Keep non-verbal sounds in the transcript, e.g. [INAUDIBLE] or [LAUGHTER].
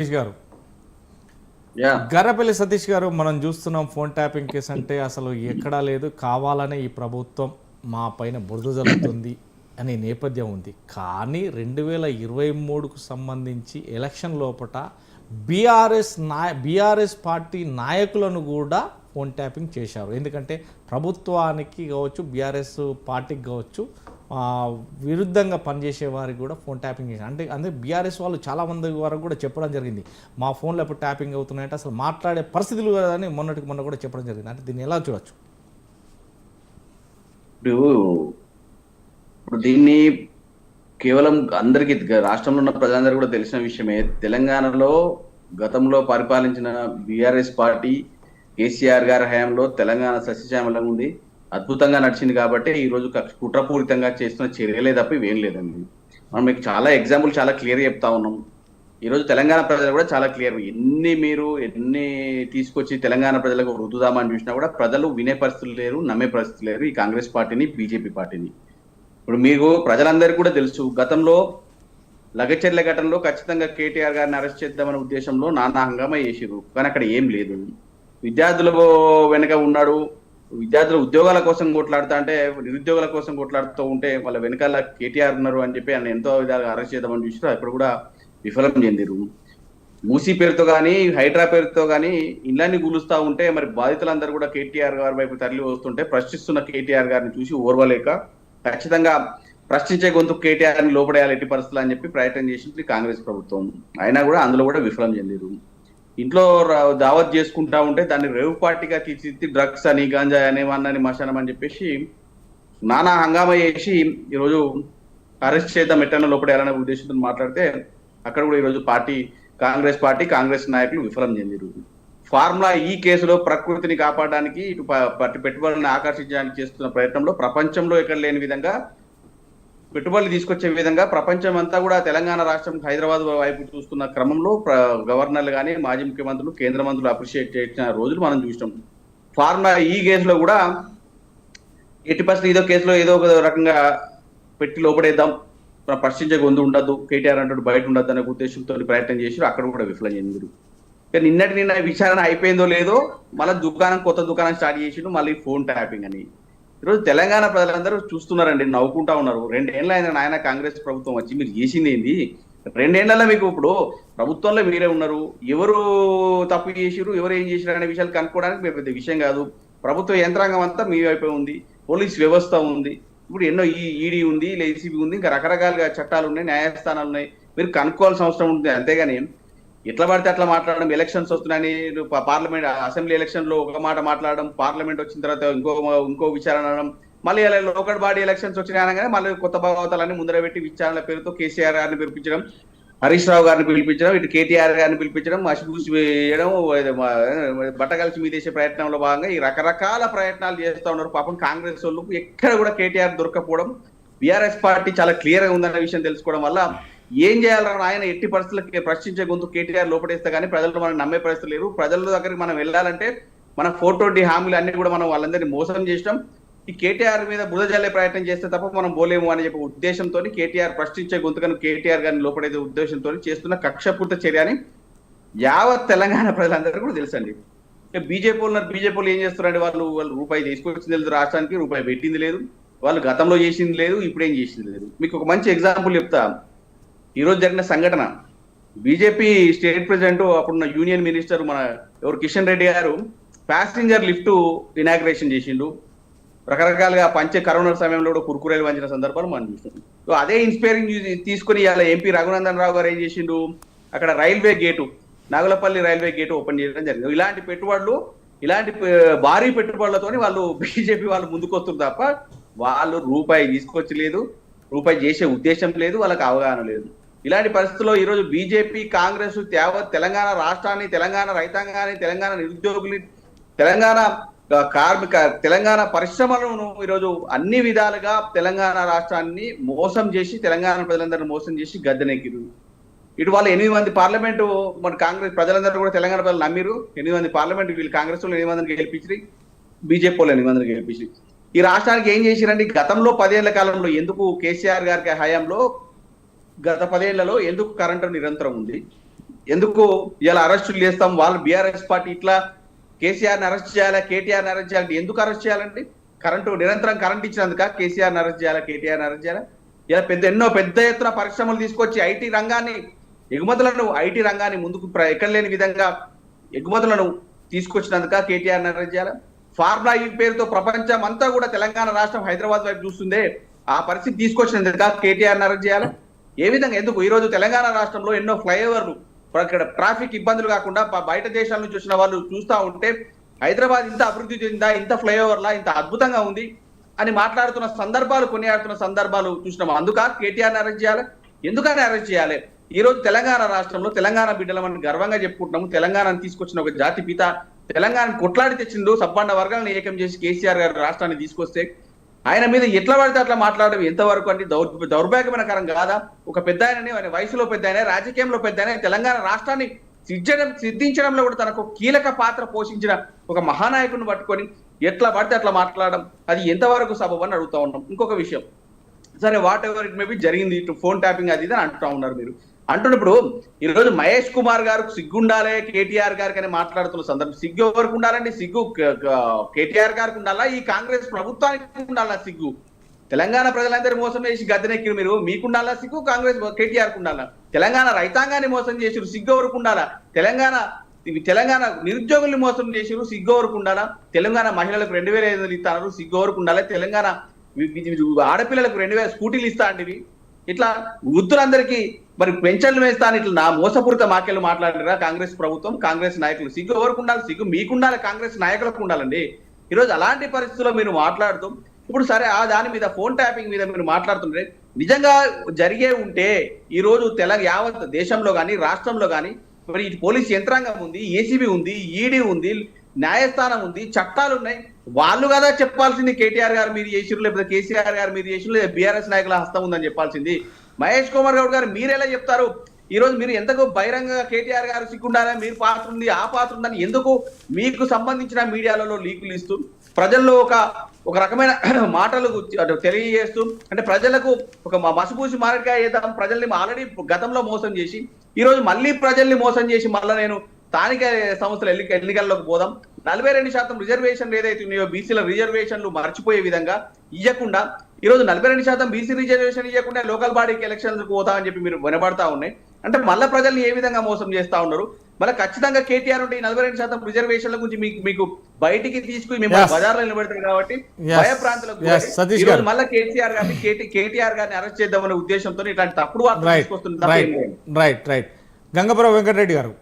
సతీష్ గారు. గర్రపల్లి సతీష్ గారు మనం చూస్తున్నాం ఫోన్ ట్యాపింగ్ కేసు అంటే అసలు ఎక్కడా లేదు కావాలనే ఈ ప్రభుత్వం మా పైన బురద జరుగుతుంది అనే నేపథ్యం ఉంది. కానీ రెండు వేల ఇరవై మూడుకు సంబంధించి ఎలక్షన్ లోపట బీఆర్ఎస్ నాయ బీఆర్ఎస్ పార్టీ నాయకులను కూడా ఫోన్ ట్యాపింగ్ చేశారు. ఎందుకంటే ప్రభుత్వానికి కావచ్చు బీఆర్ఎస్ పార్టీకి కావచ్చు విరుద్ధంగా పనిచేసే వారికి కూడా ఫోన్ ట్యాపింగ్ చేశారు. అంటే అంటే బీఆర్ఎస్ వాళ్ళు చాలా మంది వరకు కూడా చెప్పడం జరిగింది. మా ఫోన్లో ఎప్పుడు ట్యాపింగ్ అవుతున్నాయంటే అసలు మాట్లాడే పరిస్థితులు అని మొన్నటికి మొన్న కూడా చెప్పడం జరిగింది. అంటే దీన్ని ఎలా చూడొచ్చు? ఇప్పుడు ఇప్పుడు దీన్ని కేవలం అందరికీ రాష్ట్రంలో ఉన్న ప్రజలందరూ కూడా తెలిసిన విషయమే. తెలంగాణలో గతంలో పరిపాలించిన బీఆర్ఎస్ పార్టీ కేసీఆర్ గారి హయాంలో తెలంగాణ సస్యశ్యామలంగా ఉంది. అద్భుతంగా నడిచింది కాబట్టి ఈ రోజు కుట్రపూరితంగా చేస్తున్న చర్యలే తప్ప ఇవేం లేదండి. మనం మీకు చాలా ఎగ్జాంపుల్ చాలా క్లియర్ చెప్తా ఉన్నాం. ఈ రోజు తెలంగాణ ప్రజలు కూడా చాలా క్లియర్ ఎన్ని మీరు ఎన్ని తీసుకొచ్చి తెలంగాణ ప్రజలకు వృద్దుదామని చూసినా కూడా ప్రజలు వినే పరిస్థితులు లేరు నమ్మే పరిస్థితులు లేరు ఈ కాంగ్రెస్ పార్టీని బీజేపీ పార్టీని. ఇప్పుడు మీకు ప్రజలందరికీ కూడా తెలుసు గతంలో లగచర్ల ఘటనలో ఖచ్చితంగా కేటీఆర్ గారిని అరెస్ట్ చేద్దామనే ఉద్దేశంలో నానా హంగామా చేసిరు కానీ అక్కడ ఏం లేదు. విద్యార్థులు వెనక ఉన్నాడు విద్యార్థులు ఉద్యోగాల కోసం కొట్లాడుతా అంటే నిరుద్యోగాల కోసం కొట్లాడుతూ ఉంటే వాళ్ళ వెనకాల కేటీఆర్ ఉన్నారు అని చెప్పి ఆయన ఎంతో విధాలుగా అరెస్ట్ చేద్దామని చూసినా ఇప్పుడు కూడా విఫలం చెందిరు మూసీ పేరుతో కానీ హైడ్రా పేరుతో కానీ ఇళ్ళని గులుస్తూ ఉంటే మరి బాధితులందరూ కూడా కేటీఆర్ గారి వైపు తరలి వస్తుంటే ప్రశ్నిస్తున్న కేటీఆర్ గారిని చూసి ఓర్వలేక ఖచ్చితంగా ప్రశ్నించే గొంతు కేటీఆర్ని లోపడేయాలి ఎట్టి పరిస్థితులు అని చెప్పి ప్రయత్నం చేసింది కాంగ్రెస్ ప్రభుత్వం. అయినా కూడా అందులో కూడా విఫలం చెందిరు ఇంట్లో దావత్ చేసుకుంటా ఉంటే దాన్ని రేవు పార్టీగా తీర్చిదిద్ది డ్రగ్స్ అని గాంజా అని వన్నని మశానం అని చెప్పేసి నానా హంగామా చేసి ఈరోజు అరెస్ట్ చేద్దాం ఎట్టన్నా లోపడేయాలనే ఉద్దేశంతో మాట్లాడితే అక్కడ కూడా ఈరోజు పార్టీ కాంగ్రెస్ పార్టీ కాంగ్రెస్ నాయకులు విఫలం చెందిరు ఫార్ములా ఈ కేసులో ప్రకృతిని కాపాడడానికి ఇటు ప- పెట్టుబడులను ఆకర్షించడానికి చేస్తున్న ప్రయత్నంలో ప్రపంచంలో ఎక్కడ లేని విధంగా పెట్టుబడులు తీసుకొచ్చే విధంగా ప్రపంచం అంతా కూడా తెలంగాణ రాష్ట్రం హైదరాబాద్ వైపు చూస్తున్న క్రమంలో ప్ర- గవర్నర్లు కానీ మాజీ ముఖ్యమంత్రులు కేంద్ర మంత్రులు అప్రిషియేట్ చేసిన రోజులు మనం చూసినాం. ఫార్మా ఈ కేసులో కూడా ఎట్టి పర్సెంట్ ఏదో కేసులో ఏదో ఒక రకంగా పెట్టి లోపడేద్దాం. ప్ర- ప్రశ్నించే గొంతు ఉండద్దు. కేటీఆర్ అంటాడు బయట ఉండద్దు అనే ఉద్దేశంతో ప్రయత్నం చేసి అక్కడ కూడా విఫలం చెందిరు. ఇక నిన్నటి నిన్న విచారణ అయిపోయిందో లేదో మళ్ళీ దుకాణం కొత్త దుకాణం స్టార్ట్ చేసిండు. మళ్ళీ ఫోన్ ట్యాపింగ్ అని. ఈరోజు తెలంగాణ ప్రజలందరూ చూస్తున్నారండి నవ్వుకుంటా ఉన్నారు. రెండేళ్ళ అయిన నాయన కాంగ్రెస్ ప్రభుత్వం వచ్చి మీరు చేసింది ఏంది? రెండేళ్ళలో మీకు ఇప్పుడు ప్రభుత్వంలో మీరే ఉన్నారు ఎవరు తప్పు చేసిరు ఎవరు ఏం చేసిరు అనే విషయాలు కనుక్కోవడానికి మీకు పెద్ద విషయం కాదు. ప్రభుత్వ యంత్రాంగం అంతా మీ వైపే ఉంది పోలీస్ వ్యవస్థ ఉంది ఇప్పుడు ఎన్నో ఈ ఈడీ ఉంది ఏసీబీ ఉంది ఇంకా రకరకాలుగా చట్టాలు ఉన్నాయి న్యాయస్థానాలు ఉన్నాయి. మీరు కనుక్కోవాల్సిన అవసరం ఉంటుంది అంతేగాని ఎట్లా పడితే అట్లా మాట్లాడడం ఎలక్షన్స్ వస్తున్నాయని పార్లమెంట్ అసెంబ్లీ ఎలక్షన్లో ఒక మాట మాట్లాడడం పార్లమెంట్ వచ్చిన తర్వాత ఇంకో ఇంకో విచారణ అనడం మళ్ళీ లోకల్ బాడీ ఎలక్షన్స్ వచ్చినాయి అనగానే మళ్ళీ కొత్త భాగవతాలన్నీ ముందర పెట్టి విచారణ పేరుతో కేసీఆర్ గారిని పిలిపించడం హరీష్ రావు గారిని పిలిపించడం ఇటు కేటీఆర్ గారిని పిలిపించడం మసిపూసి వేయడం బట్టగలిచి మీ దేశ ప్రయత్నంలో భాగంగా ఈ రకరకాల ప్రయత్నాలు చేస్తూ ఉన్నారు. పాపం కాంగ్రెస్ వాళ్ళు ఎక్కడ కూడా కేటీఆర్ దొరకపోవడం బీఆర్ఎస్ పార్టీ చాలా క్లియర్గా ఉందన్న విషయం తెలుసుకోవడం వల్ల ఏం చేయాలని ఆయన ఎట్టి పరిస్థితులకి ప్రశ్నించే గొంతు కేటీఆర్ లోపడేస్తే కానీ ప్రజలు మనం నమ్మే పరిస్థితి లేరు ప్రజల దగ్గరికి మనం వెళ్ళాలంటే మన ఫోటో డి హామీలు అన్ని కూడా మనం వాళ్ళందరినీ మోసం చేసినాం. ఈ కేటీఆర్ మీద బురద జల్లే ప్రయత్నం చేస్తే తప్ప మనం పోలేము అని చెప్పి ఉద్దేశంతో కేటీఆర్ ప్రశ్నించే గొంతుకను కేటీఆర్ గారిని లోపడే ఉద్దేశంతో చేస్తున్న కక్షపూర్త చర్య అని యావత్ తెలంగాణ ప్రజలందరూ కూడా తెలుసండి. బీజేపీ ఉన్నారు బీజేపీలు ఏం చేస్తున్నారంటే వాళ్ళు వాళ్ళు రూపాయి తీసుకొచ్చింది లేదు రాష్ట్రానికి రూపాయి పెట్టింది లేదు. వాళ్ళు గతంలో చేసింది లేదు ఇప్పుడు ఏం చేసింది లేదు. మీకు ఒక మంచి ఎగ్జాంపుల్ చెప్తా. ఈరోజు జరిగిన సంఘటన. బీజేపీ స్టేట్ ప్రెసిడెంట్ అప్పుడున్న యూనియన్ మినిస్టర్ మన ఎవరు కిషన్ రెడ్డి గారు ప్యాసింజర్ లిఫ్ట్ ఇనాగ్రేషన్ చేసిండు. రకరకాలుగా పంచే కరోనా సమయంలో కూడా కురుకురేలు వంచిన సందర్భాలు మనం చూస్తున్నాం. సో అదే ఇన్స్పైరింగ్ తీసుకొని ఇలా ఎంపీ రఘునందన్ రావు గారు ఏం చేసిండు? అక్కడ railway gate Nagulapalli railway gate open చేయడం జరిగింది. ఇలాంటి పెట్టుబడులు ఇలాంటి భారీ పెట్టుబడులతోని వాళ్ళు [LAUGHS] బీజేపీ వాళ్ళు ముందుకొస్తారు తప్ప వాళ్ళు రూపాయి తీసుకొచ్చలేదు. రూపాయి చేసే ఉద్దేశం లేదు వాళ్ళకి అవగాహన లేదు. ఇలాంటి పరిస్థితుల్లో ఈరోజు బీజేపీ కాంగ్రెస్ యావత్ తెలంగాణ రాష్ట్రాన్ని తెలంగాణ రైతాంగాన్ని తెలంగాణ నిరుద్యోగులు తెలంగాణ కార్మిక తెలంగాణ పరిశ్రమలను ఈరోజు అన్ని విధాలుగా తెలంగాణ రాష్ట్రాన్ని మోసం చేసి తెలంగాణ ప్రజలందరినీ మోసం చేసి గద్దెనెక్కిరు ఇటు వాళ్ళు ఎనిమిది మంది పార్లమెంటు మన కాంగ్రెస్ ప్రజలందరూ కూడా తెలంగాణ ప్రజలు నమ్మిరు ఎనిమిది మంది పార్లమెంట్ వీళ్ళు కాంగ్రెస్ వాళ్ళు ఎనిమిది మందిని గెలిపించి బీజేపీ వాళ్ళు ఎనిమిది మందిని గెలిపించి ఈ రాష్ట్రానికి ఏం చేసిరండి గతంలో పదేళ్ళ కాలంలో ఎందుకు కేసీఆర్ గారికి హయాంలో గత పదేళ్ళలో ఎందుకు కరెంటు నిరంతరం ఉంది? ఎందుకు ఇలా అరెస్టులు చేస్తాం? వాళ్ళు బీఆర్ఎస్ పార్టీ ఇట్లా కేసీఆర్ని అరెస్ట్ చేయాలా? కేటీఆర్ని అరెస్ట్ చేయాలంటే ఎందుకు అరెస్ట్ చేయాలండి? కరెంటు నిరంతరం కరెంట్ ఇచ్చినందుక కేసీఆర్ని అరెస్ట్ చేయాలా? కేటీఆర్ని అరెస్ట్ చేయాలా? ఇలా పెద్ద ఎన్నో పెద్ద ఎత్తున పరిశ్రమలు తీసుకొచ్చి ఐటీ రంగాన్ని ఎగుమతులను ఐటీ రంగాన్ని ముందుకు ప్ర- ఎక్కడ లేని విధంగా ఎగుమతులను తీసుకొచ్చినందుక కేటీఆర్ అరెస్ట్ చేయాలా? ఫార్ములా ఈ పేరుతో ప్రపంచం అంతా కూడా తెలంగాణ రాష్ట్రం హైదరాబాద్ వైపు చూస్తుందే. ఆ పరిస్థితి తీసుకొచ్చినందుక కేటీఆర్ అరెస్ట్ చేయాలా? ఏ విధంగా ఎందుకు? ఈరోజు తెలంగాణ రాష్ట్రంలో ఎన్నో ఫ్లైఓవర్లు ఇక్కడ ట్రాఫిక్ ఇబ్బందులు కాకుండా బయట దేశాల నుంచి వచ్చిన వాళ్ళు చూస్తా ఉంటే హైదరాబాద్ ఇంత అభివృద్ధి చెందిందా? ఇంత ఫ్లైఓవర్లా? ఇంత అద్భుతంగా ఉంది? అని మాట్లాడుతున్న సందర్భాలు కొనియాడుతున్న సందర్భాలు చూసినాం. అందుక కేటీఆర్ అరెస్ట్ చేయాలి? ఎందుకని అరెస్ట్ చేయాలి? ఈ రోజు తెలంగాణ రాష్ట్రంలో తెలంగాణ బిడ్డలు మనం గర్వంగా చెప్పుకుంటున్నాము. తెలంగాణను తీసుకొచ్చిన ఒక జాతి పిత తెలంగాణ కొట్లాడి తెచ్చిండు సబ్బండ వర్గాలను ఏకం చేసి కేసీఆర్ గారు రాష్ట్రాన్ని తీసుకొస్తే ఆయన మీద ఎట్లా పడితే అట్లా మాట్లాడడం ఎంతవరకు అంటే దౌర్ దౌర్భాగ్యకరం కాదా? ఒక పెద్ద ఆయనని ఆయన వయసులో పెద్ద ఆయన రాజకీయంలో పెద్ద ఆయన తెలంగాణ రాష్ట్రాన్ని సిద్ధడం సిద్ధించడంలో కూడా తనకు కీలక పాత్ర పోషించిన ఒక మహానాయకుడిని పట్టుకొని ఎట్లా పడితే అట్లా మాట్లాడడం అది ఎంతవరకు సబబు అని అడుగుతా ఉన్నాం. ఇంకొక విషయం. సరే వాట్ ఎవర్ ఇట్ మేబీ జరిగింది ఇటు ఫోన్ ట్యాపింగ్ అది ఇది అని అంటూ ఉన్నారు మీరు. అంటున్నప్పుడు ఈ రోజు మహేష్ కుమార్ గారు సిగ్గుండాలే కేటీఆర్ గారికి అని మాట్లాడుతున్న సందర్భం. సిగ్గు ఎవరికి ఉండాలండి? సిగ్గు కేటీఆర్ గారికి ఉండాలా? ఈ కాంగ్రెస్ ప్రభుత్వానికి ఉండాలా సిగ్గు? తెలంగాణ ప్రజలందరూ మోసం చేసి గద్దెనెక్కిరు మీరు. మీకుండాలా సిగ్గు? కాంగ్రెస్ కేటీఆర్ ఉండాలా? తెలంగాణ రైతాంగాన్ని మోసం చేసిరు సిగ్గు ఎవరికి ఉండాలా? తెలంగాణ తెలంగాణ నిరుద్యోగుల్ని మోసం చేసిరు సిగ్గు ఎవరికి ఉండాలా? తెలంగాణ మహిళలకు రెండు వేల ఐదు వందలు ఇస్తారు సిగ్గు ఎవరికి ఉండాలి? తెలంగాణ ఆడపిల్లలకు రెండు వేల స్కూటీలు ఇస్తా అండి ఇట్లా వృద్ధులందరికీ మరి పెన్షన్లు వేస్తాను ఇట్లా నా మోసపూరిత మాటలు మాట్లాడారా కాంగ్రెస్ ప్రభుత్వం కాంగ్రెస్ నాయకులు. సిగ్గు ఎవరికి ఉండాలి? సిగ్గు మీకు ఉండాలి కాంగ్రెస్ నాయకులకు ఉండాలండి. ఈరోజు అలాంటి పరిస్థితుల్లో మీరు మాట్లాడుతూ ఇప్పుడు సరే ఆ దాని మీద ఫోన్ ట్యాపింగ్ మీద మీరు మాట్లాడుతుంటే నిజంగా జరిగే ఉంటే ఈ రోజు తెలంగాణ యావత్ దేశంలో కానీ రాష్ట్రంలో కానీ మరి ఇటు పోలీస్ యంత్రాంగం ఉంది ఏసీబీ ఉంది ఈడీ ఉంది న్యాయస్థానం ఉంది చట్టాలు ఉన్నాయి. వాళ్ళు కదా చెప్పాల్సింది కేటీఆర్ గారు మీరు చేసిరు లేకపోతే కేసీఆర్ గారు మీరు చేసిరు లేదా బీఆర్ఎస్ నాయకుల హస్తం ఉందని చెప్పాల్సింది. మహేష్ కుమార్ గౌడ్ గారు మీరు ఎలా చెప్తారు? ఈ రోజు మీరు ఎంతకు బహిరంగంగా కేటీఆర్ గారు సిక్కుండారా మీరు పాత్ర ఉంది ఆ పాత్ర ఉందని ఎందుకు మీకు సంబంధించిన మీడియాలలో లీకులు ఇస్తూ ప్రజల్లో ఒక ఒక రకమైన [CLEARS THROAT] మాటలు తెలియజేస్తూ అంటే ప్రజలకు ఒక మసపూసి మసిపూసి మారడికాయ ప్రజల్ని ఆల్రెడీ గతంలో మోసం చేసి ఈ రోజు మళ్ళీ ప్రజల్ని మోసం చేసి మళ్ళీ నేను స్థానిక సంస్థల ఎన్నిక ఎన్నికల్లోకి పోదాం. నలభై రెండు శాతం రిజర్వేషన్లు ఏదైతే ఉన్నాయో బీసీల రిజర్వేషన్లు మర్చిపోయే విధంగా ఇవ్వకుండా ఈ రోజు నలభై రెండు శాతం బీసీ రిజర్వేషన్ ఇవ్వకుండా లోకల్ బాడీకి ఎలక్షన్లకు పోతామని చెప్పి మీరు వినబడతా ఉన్నాయి. అంటే మళ్ళీ ప్రజల్ని ఏ విధంగా మోసం చేస్తా ఉన్నారు? మళ్ళీ ఖచ్చితంగా కేటీఆర్ ఉంటే ఈ నలభై రెండు శాతం రిజర్వేషన్ల గురించి మీకు మీకు బయటికి తీసుకుని Yes. బజార్లో నిలబెడతారు కాబట్టి. భయ ప్రాంతాలకు. మళ్ళీ కేసీఆర్ గారిని కేటీ కేటీఆర్ గారిని అరెస్ట్ చేద్దామనే ఉద్దేశంతో ఇట్లాంటి తప్పుడు వార్తలు తీసుకొస్తుంది. రైట్ రైట్ గంగపురం వెంకటరెడ్డి గారు.